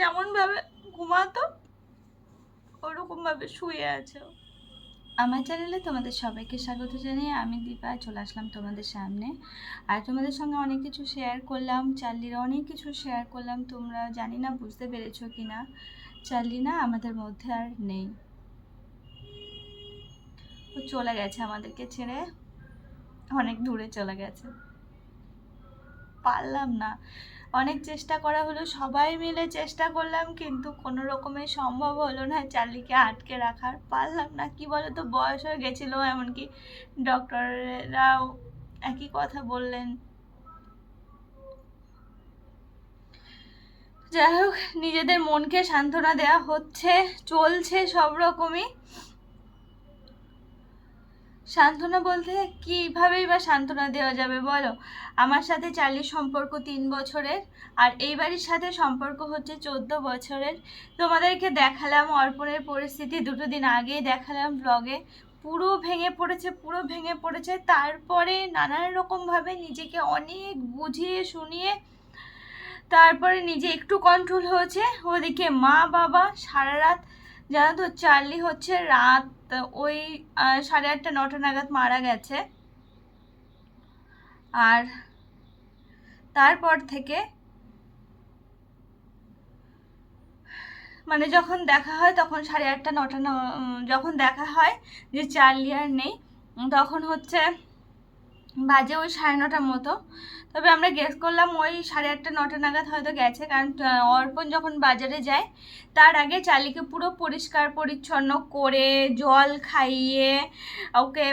যেমনভাবে ঘুমাতো, ওরকমভাবে শুয়ে আছে আমার চ্যানেলে তোমাদের সবাইকে স্বাগত জানিয়ে আমি দীপা, চলে আসলাম তোমাদের সামনে। আর তোমাদের সঙ্গে অনেক কিছু শেয়ার করলাম। চার্লির অনেক কিছু শেয়ার করলাম। তোমরা জানি না, বুঝতে পেরেছ কি না চার্লি না আমাদের মধ্যে আর নেই। ও চলে গেছে আমাদেরকে ছেড়ে। অনেক দূরে চলে গেছে। পারলাম না। অনেক চেষ্টা করা হলো, সবাই মিলে চেষ্টা করলাম, কিন্তু কোনো রকমের সম্ভব হলো না চার্লিকে আটকে রাখার। পারলাম না, কি বলো তো বয়স হয়ে গেছিল, এমনকি ডক্টররাও একই কথা বললেন। যাই হোক, নিজেদের মনকে সান্ত্বনা দেওয়া হচ্ছে, চলছে সব রকমই। সান্ত্বনা বলতে কীভাবেই বা সান্ত্বনা দেওয়া যাবে বলো? আমার সাথে চার্লির সম্পর্ক তিন বছরের, আর এই বাড়ির সাথে সম্পর্ক হচ্ছে চোদ্দ বছরের। তোমাদেরকে দেখালাম অর্পণের পরিস্থিতি দুটো দিন আগেই দেখালাম ব্লগে পুরো ভেঙে পড়েছে, পুরো ভেঙে পড়েছে। তারপরে নানান রকমভাবে নিজেকে অনেক বুঝিয়ে শুনিয়ে তারপরে নিজে একটু কন্ট্রোল হয়েছে। ওদিকে মা বাবা সারা রাত জানো তো, চার্লি হচ্ছে রাত ওই সাড়ে আটটা, নটা নাগাদ মারা গেছে। আর তারপর থেকে মানে যখন দেখা হয়, তখন সাড়ে আটটা, নটা যখন দেখা হয় যে চার্লি আর নেই, তখন হচ্ছে বাজে ওই সাড়ে নটার মতো। তবে আমরা গেস করলাম ওই সাড়ে আটটা, নটা নাগাদ হয়তো গেছে, কারণ অর্পণ যখন বাজারে যায়, তার আগে চালিকে পুরো পরিষ্কার, পরিচ্ছন্ন করে জল খাইয়ে, ওকে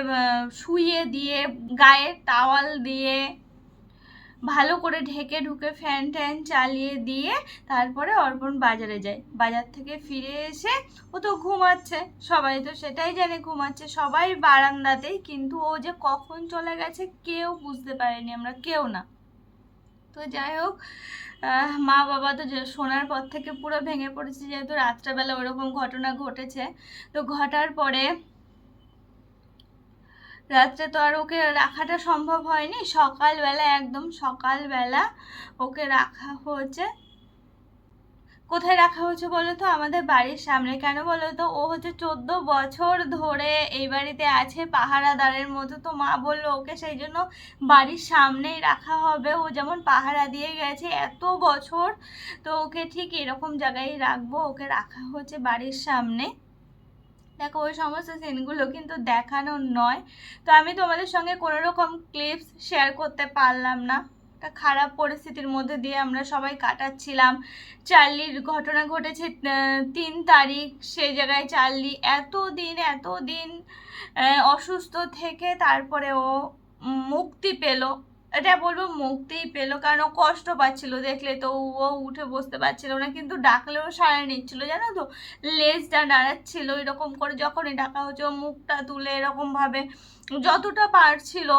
শুইয়ে দিয়ে, গায়ে টাওয়াল দিয়ে ভালো করে ঢেকে ঢুকে ফ্যান ট্যান চালিয়ে দিয়ে তারপরে অর্পণ বাজারে যায়। বাজার থেকে ফিরে এসে ও তো ঘুমাচ্ছে, সবাই তো সেটাই জানে ঘুমাচ্ছে, সবাই বারান্দাতেই, কিন্তু ও যে কখন চলে গেছে কেউ বুঝতে পারেনি, আমরা কেউ না। তো যাই হোক মা বাবা তো শোনার পর থেকে পুরো ভেঙে পড়েছে, যেহেতু রাত্রেবেলা ওরকম ঘটনা ঘটেছে, তো ঘটার পরে রাত্রে তো আর ওকে রাখাটা সম্ভব হয়নি। সকালবেলা, একদম সকালবেলা ওকে রাখা হয়েছে। কোথায় রাখা হয়েছে বলো তো? আমাদের বাড়ির সামনে। কেন বলো তো? ও হচ্ছে চোদ্দ বছর ধরে এই বাড়িতে আছে, পাহারাদারের মতো। তো মা বলল ওকে সেই জন্য বাড়ির সামনেই রাখা হবে। ও যেমন পাহারা দিয়ে গেছে এত বছর। তো ওকে ঠিক এরকম জায়গায় রাখব। ওকে রাখা হচ্ছে বাড়ির সামনে। দেখো, ওই সমস্ত সিনগুলো কিন্তু দেখানোর নয়। তো আমি তোমাদের সঙ্গে কোনো রকম ক্লিপস শেয়ার করতে পারলাম না। একটা খারাপ পরিস্থিতির মধ্যে দিয়ে আমরা সবাই কাটাচ্ছিলাম। চার্লির ঘটনা ঘটেছে তিন তারিখ। সেই জায়গায় চার্লি এত দিন এত দিন অসুস্থ থেকে তারপরে ও মুক্তি পেল। এটা বলব মুক্তিই পেল কারণ ও কষ্ট পাচ্ছিল দেখলে তো। ও উঠে বসতে পারছিল না, কিন্তু ডাকলেও সারা নিচ্ছিল, জানো তো? লেজটা নাড়াচ্ছিল এরকম করে, যখনই ডাকা হচ্ছে মুখটা তুলে এরকমভাবে যতটা পারছিল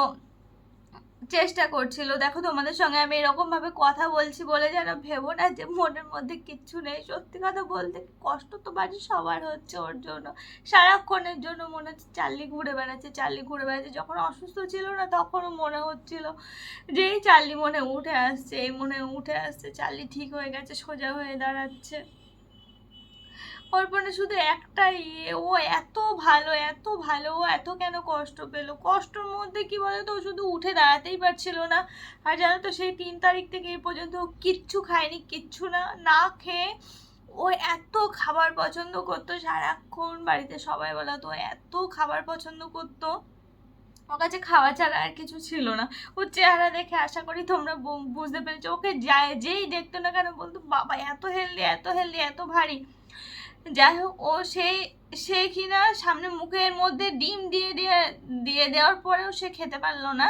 চেষ্টা করছিল। দেখো তোমাদের সঙ্গে আমি এরকম ভাবে কথা বলছি বলে যেন ভেবো না যে মনের মধ্যে কিচ্ছু নেই। সত্যি কথা বলতে কষ্ট তো বাড়ি সবার হচ্ছে ওর জন্য। সারাক্ষণের জন্য মনে হচ্ছে চার্লি ঘুরে বেড়াচ্ছে চার্লি ঘুরে বেড়াচ্ছে। যখন অসুস্থ ছিল না তখনও মনে হচ্ছিল যে এই চার্লি মনে উঠে আসছে, এই মনে উঠে আসছে, চাল্লি ঠিক হয়ে গেছে, সোজা হয়ে দাঁড়াচ্ছে। অর্পণে শুধু একটাই, ও এত ভালো এত ভালো, ও এত কেন কষ্ট পেল? কষ্টর মধ্যে কি বলতো? ও শুধু উঠে দাঁড়াতেই পারছিল না। আর জানো তো, সেই তিন তারিখ থেকে এই পর্যন্ত কিচ্ছু খায়নি, কিচ্ছু না না খেয়ে ও এত খাবার পছন্দ করতো। সারাক্ষণ বাড়িতে সবাই বলা তো এত খাবার পছন্দ করতো। ওর কাছে খাওয়া ছাড়া আর কিছু ছিল না। ওর চেহারা দেখে আশা করি তোমরা বুঝতে পেরেছ। ওকে যায় যেই দেখতো না কেন বলতো, বাবা, এত হেলদি এত হেলদি এত ভারী। যাই হোক, ও সেই সে কিনা সামনে মুখের মধ্যে ডিম দিয়ে দিয়ে দিয়ে দেওয়ার পরেও সে খেতে পারল না।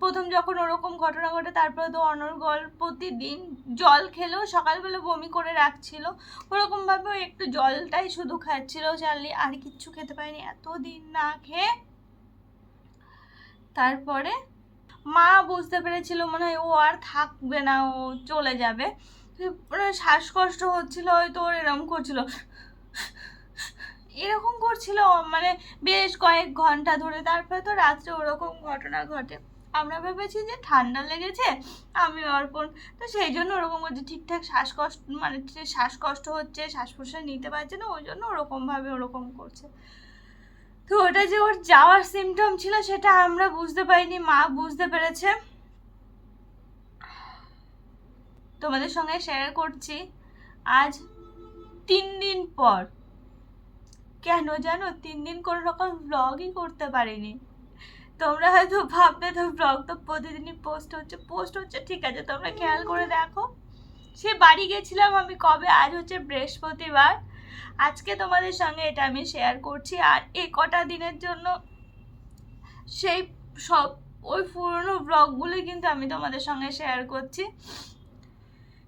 প্রথম যখন ওরকম ঘটনা ঘটে, তারপরে তো অনর্গল প্রতিদিন জল খেলেও সকালবেলা বমি করে রাখছিল। ওরকমভাবে একটু জলটাই শুধু খাচ্ছিল। চার্লি, আর কিচ্ছু খেতে পারেনি, এতদিন না খেয়ে। তারপরে মা বুঝতে পেরেছিল, মনে হয় ও আর থাকবে না, ও চলে যাবে। পুরো শ্বাসকষ্ট হচ্ছিল, হয়তো ওর এরকম করছিল। এরকম করছিল মানে বেশ কয়েক ঘণ্টা ধরে। তারপরে তো রাত্রে ওরকম ঘটনা ঘটে। আমরা ভেবেছি যে ঠান্ডা লেগেছে, আমি অর্পণ। তো সেই জন্য ওরকম করছে ঠিকঠাক শ্বাসকষ্ট মানে শ্বাসকষ্ট হচ্ছে শ্বাস প্রশ্বাস নিতে পারছে না, ওই জন্য ওরকমভাবে ওরকম করছে। তো ওটা যে ওর যাওয়ার সিমটম ছিল, সেটা আমরা বুঝতে পারিনি, মা বুঝতে পেরেছে। তোমাদের সঙ্গে শেয়ার করছি। আজ তিন দিন পর। কেন জানো? তিন দিন কোনো রকম ব্লগই করতে পারিনি। তোমরা হয়তো ভাববে, তো ব্লগ তো প্রতিদিনই পোস্ট হচ্ছে পোস্ট হচ্ছে, ঠিক আছে, তোমরা খেয়াল করে দেখো। সে বাড়ি গেছিলাম আমি কবে? আজ হচ্ছে বৃহস্পতিবার। আজকে তোমাদের সঙ্গে এটা আমি শেয়ার করছি। আর এ কটা দিনের জন্য সেই সব, ওই পুরনো ব্লগগুলোই কিন্তু আমি তোমাদের সঙ্গে শেয়ার করছি।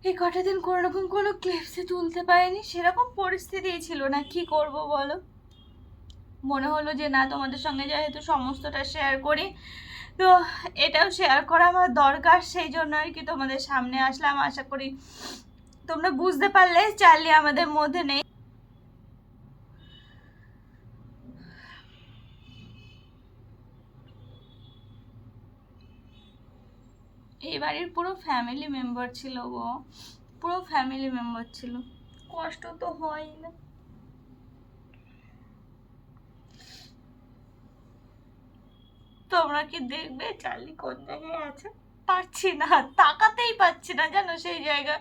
এই কটা দিন কোনো রকম কোনো ক্লিপসে তুলতে পারিনি, সেরকম পরিস্থিতি ছিল না। কি করব বলো? মনে হলো যে, না, তোমাদের সঙ্গে যেহেতু সমস্তটা শেয়ার করি, তো এটাও শেয়ার করা আমার দরকার, সেই জন্য আর কি তোমাদের সামনে আসলাম। আশা করি তোমরা বুঝতে পারলে চার্লি আমাদের মধ্যে নেই। এই বাড়ির পুরো ফ্যামিলি মেম্বার ছিল গো। পুরো ফ্যামিলি মেম্বার ছিল। কষ্ট তো হয় না। তোমরা কি দেখবে? চার্লি কোন জায়গায় আছে? পারছি না, তাকাতেই পাচ্ছি না, জানো সেই জায়গা।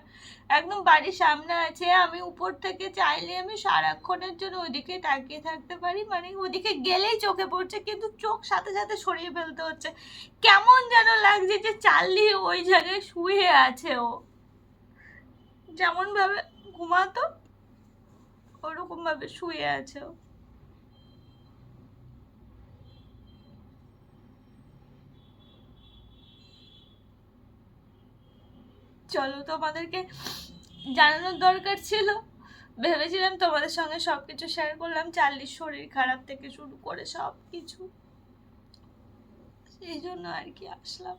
একদম বাড়ির সামনে আছে, আমি উপর থেকে চাইলে আমি সারাক্ষণের জন্য ওইদিকে তাকিয়ে থাকতে পারি। মানে ওদিকে গেলেই চোখে পড়ছে, কিন্তু চোখ সাথে সাথে সরিয়ে ফেলতে হচ্ছে। কেমন যেন লাগছে যে চার্লি ওই জায়গায় শুয়ে আছে ও। যেমন ভাবে ঘুমাতো ওরকম ভাবে শুয়ে আছে ও। চলো, তোমাদেরকে জানানোর দরকার ছিল। ভেবেছিলাম তোমাদের সঙ্গে সব কিছু শেয়ার করলাম। চার্লির শরীর খারাপ থেকে শুরু করে সব কিছু সেই জন্য আর কি আসলাম।